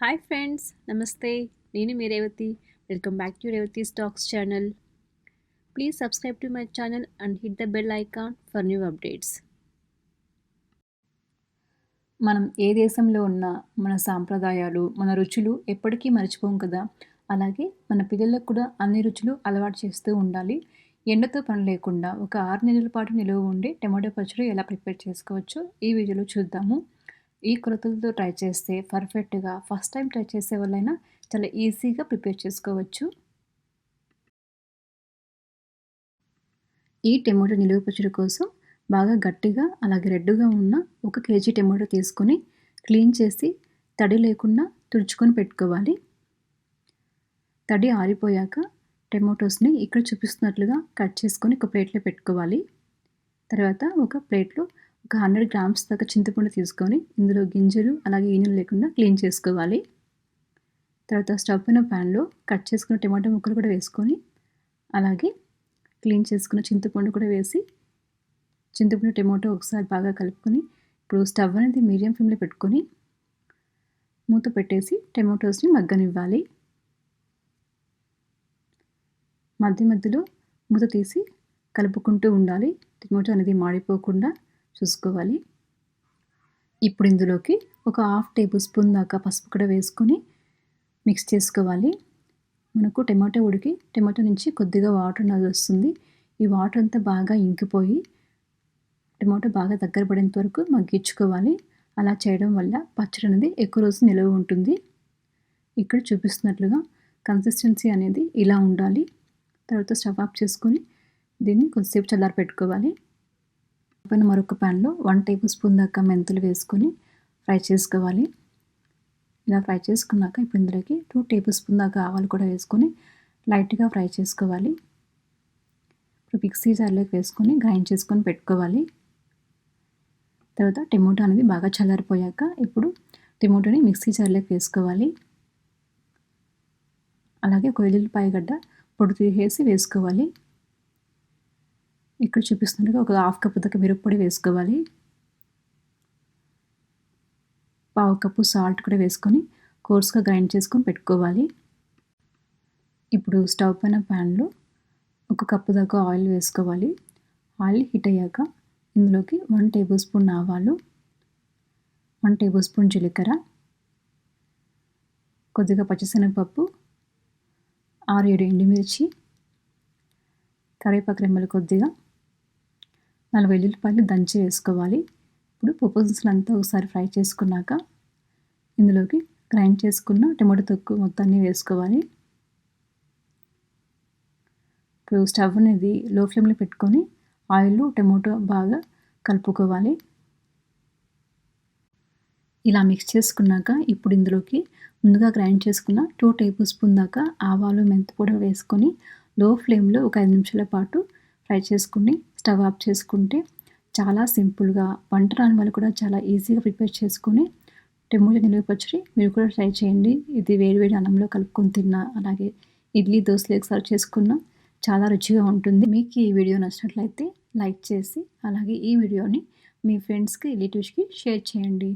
Hi friends నమస్తే. నేను మీ Revathi. Welcome back to Revathi stocks channel please subscribe to my channel and hit the bell icon for new updates మనం ఏ దేశంలో ఉన్నా మన సాంప్రదాయాలు మన రుచులు ఎప్పటికీ మర్చిపోం కదా? అలాగే మన పిల్లలకు కూడా అన్ని రుచులు అలవాటు చేస్తూ ఉండాలి. ఎండతో పని లేకుండా ఒక ఆరు నెలల పాటు నిలువ ఉండి టమాటో పచ్చడి ఎలా ప్రిపేర్ చేసుకోవచ్చో ఈ వీడియోలో చూద్దాము. ఈ కొలతలతో ట్రై చేస్తే పర్ఫెక్ట్గా ఫస్ట్ టైం ట్రై చేసే వాళ్ళైనా చాలా ఈజీగా ప్రిపేర్ చేసుకోవచ్చు. ఈ టమాటో నిలువ పచ్చడి కోసం బాగా గట్టిగా అలాగే రెడ్డుగా ఉన్న ఒక కేజీ టమాటో తీసుకొని క్లీన్ చేసి తడి లేకుండా తుడుచుకొని పెట్టుకోవాలి. తడి ఆరిపోయాక టమాటోస్ని ఇక్కడ చూపిస్తున్నట్లుగా కట్ చేసుకొని ఒక ప్లేట్లో పెట్టుకోవాలి. తర్వాత ఒక ప్లేట్లో ఒక హండ్రెడ్ గ్రామ్స్ దాకా చింతపండు తీసుకొని ఇందులో గింజలు అలాగే ఈనెలు లేకుండా క్లీన్ చేసుకోవాలి. తర్వాత స్టవ్ పైన ప్యాన్లో కట్ చేసుకున్న టమాటో ముక్కలు కూడా వేసుకొని అలాగే క్లీన్ చేసుకున్న చింతపండు కూడా వేసి చింతపండు టమాటో ఒకసారి బాగా కలుపుకొని ఇప్పుడు స్టవ్ అనేది మీడియం ఫ్లేమ్లో పెట్టుకొని మూత పెట్టేసి టమాటోస్ని మగ్గనివ్వాలి. మధ్య మధ్యలో మూత తీసి కలుపుకుంటూ ఉండాలి. టమాటో అనేది మాడిపోకుండా చూసుకోవాలి. ఇప్పుడు ఇందులోకి ఒక హాఫ్ టేబుల్ స్పూన్ దాకా పసుపు కూడా వేసుకొని మిక్స్ చేసుకోవాలి. మనకు టమాటో ఉడికి టమాటో నుంచి కొద్దిగా వాటర్ అనేది వస్తుంది. ఈ వాటర్ అంతా బాగా ఇంకిపోయి టమాటో బాగా దగ్గర పడేంత వరకు మగ్గించుకోవాలి. అలా చేయడం వల్ల పచ్చడి అనేది ఎక్కువ రోజు నిలవ ఉంటుంది. ఇక్కడ చూపిస్తున్నట్లుగా కన్సిస్టెన్సీ అనేది ఇలా ఉండాలి. తర్వాత స్టవ్ ఆఫ్ చేసుకొని దీన్ని కొద్దిసేపు చల్లారి పెట్టుకోవాలి పైన మరొక ప్యాన్లో వన్ టేబుల్ స్పూన్ దాకా మెంతులు వేసుకొని ఫ్రై చేసుకోవాలి. ఇలా ఫ్రై చేసుకున్నాక ఇప్పుడు ఇందులోకి టూ టేబుల్ స్పూన్ దాకా ఆవాలు కూడా వేసుకొని లైట్గా ఫ్రై చేసుకోవాలి. ఇప్పుడు మిక్సీ జార్లోకి వేసుకొని గ్రైండ్ చేసుకొని పెట్టుకోవాలి. తర్వాత టమోటా అనేది బాగా చల్లారిపోయాక ఇప్పుడు టమోటాని మిక్సీ జార్లోకి వేసుకోవాలి. అలాగే ఒక ఎల్లుల్లిపాయ గడ్డ పొడి తీసేసి వేసుకోవాలి. ఇక్కడ చూపిస్తున్నట్టుగా ఒక హాఫ్ కప్పు దాకా మిరప్పొడి వేసుకోవాలి. పావు కప్పు సాల్ట్ కూడా వేసుకొని కోర్స్గా గ్రైండ్ చేసుకొని పెట్టుకోవాలి. ఇప్పుడు స్టవ్ పైన ప్యాన్లో ఒక కప్పు దాకా ఆయిల్ వేసుకోవాలి. ఆయిల్ హీట్ అయ్యాక ఇందులోకి వన్ టేబుల్ స్పూన్ ఆవాలు వన్ టేబుల్ స్పూన్ జీలకర్ర కొద్దిగా పచ్చిశనగపప్పు ఆరు ఏడు ఎండుమిర్చి కరివేపాకు రెమ్మలు కొద్దిగా నాలుగు వెల్లుల్లిపాయలు దంచి వేసుకోవాలి. ఇప్పుడు పప్పు అంతా ఒకసారి ఫ్రై చేసుకున్నాక ఇందులోకి గ్రైండ్ చేసుకున్న టమాటో తొక్కు మొత్తాన్ని వేసుకోవాలి. ఇప్పుడు స్టవ్ అనేది లో ఫ్లేమ్లో పెట్టుకొని ఆయిల్ టమాటో బాగా కలుపుకోవాలి. ఇలా మిక్స్ చేసుకున్నాక ఇప్పుడు ఇందులోకి ముందుగా గ్రైండ్ చేసుకున్న టూ టేబుల్ స్పూన్ దాకా ఆవాలు మెంతి పొడి వేసుకొని లో ఫ్లేమ్లో ఒక ఐదు నిమిషాల పాటు ఫ్రై చేసుకుని స్టవ్ ఆఫ్ చేసుకుంటే చాలా సింపుల్గా వంట రాని వాళ్ళు కూడా చాలా ఈజీగా ప్రిపేర్ చేసుకుని టెమోటో నిలువ పచ్చడి మీరు కూడా ట్రై చేయండి. ఇది వేడివేడి అన్నంలో కలుపుకొని తిన్నా అలాగే ఇడ్లీ దోశలకు సర్వ్ చేసుకున్నా చాలా రుచిగా ఉంటుంది. మీకు ఈ వీడియో నచ్చినట్లయితే లైక్ చేసి అలాగే ఈ వీడియోని మీ ఫ్రెండ్స్కి రిలేటివ్స్కి షేర్ చేయండి.